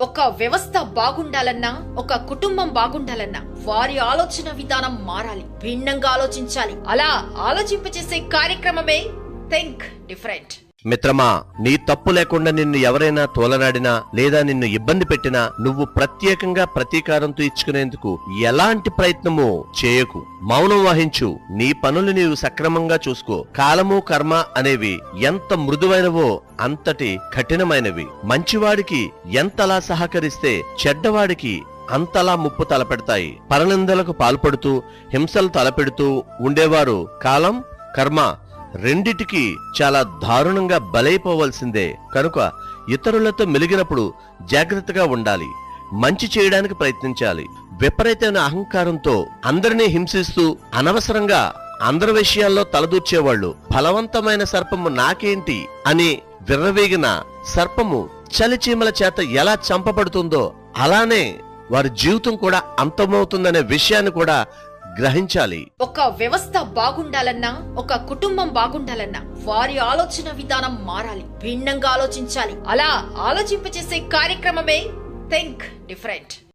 ఒక వ్యవస్థ బాగుండాలన్నా ఒక కుటుంబం బాగుండాలన్నా వారి ఆలోచన విధానం మారాలి భిన్నంగా ఆలోచించాలి. అలా ఆలోచింపచేసే కార్యక్రమమే థింక్ డిఫరెంట్. మిత్రమా నీ తప్పు లేకుండా నిన్ను ఎవరైనా తోలనాడినా లేదా నిన్ను ఇబ్బంది పెట్టినా నువ్వు ప్రత్యేకంగా ప్రతీకారంతో ఇచ్చుకునేందుకు ఎలాంటి ప్రయత్నము చేయకు. మౌనం వహించు. నీ పనులు నీవు సక్రమంగా చూసుకో. కాలము కర్మ అనేవి ఎంత మృదువైనవో అంతటి కఠినమైనవి. మంచివాడికి ఎంతలా సహకరిస్తే చెడ్డవాడికి అంతలా ముప్పు తలపెడతాయి. పరనిందలకు పాల్పడుతూ హింసలు తలపెడుతూ ఉండేవారు కాలం కర్మ రెండిటికి చాలా దారుణంగా బలైపోవలసిందే. కనుక ఇతరులతో మెలిగినప్పుడు జాగ్రత్తగా ఉండాలి. మంచి చేయడానికి ప్రయత్నించాలి. విపరీతమైన అహంకారంతో అందరినీ హింసిస్తూ అనవసరంగా అందరి విషయాల్లో తలదూర్చేవాళ్ళు. ఫలవంతమైన సర్పము నాకేంటి అని విర్రవీగిన సర్పము చలిచీమల చేత ఎలా చంపబడుతుందో అలానే వారి జీవితం కూడా అంతమవుతుందనే విషయాన్ని కూడా గ్రహించాలి. ఒక వ్యవస్థ బాగుండాలన్నా ఒక కుటుంబం బాగుండాలన్నా వారి ఆలోచన విధానం మారాలి భిన్నంగా ఆలోచించాలి. అలా ఆలోచింపచేసే కార్యక్రమమే థింక్ డిఫరెంట్.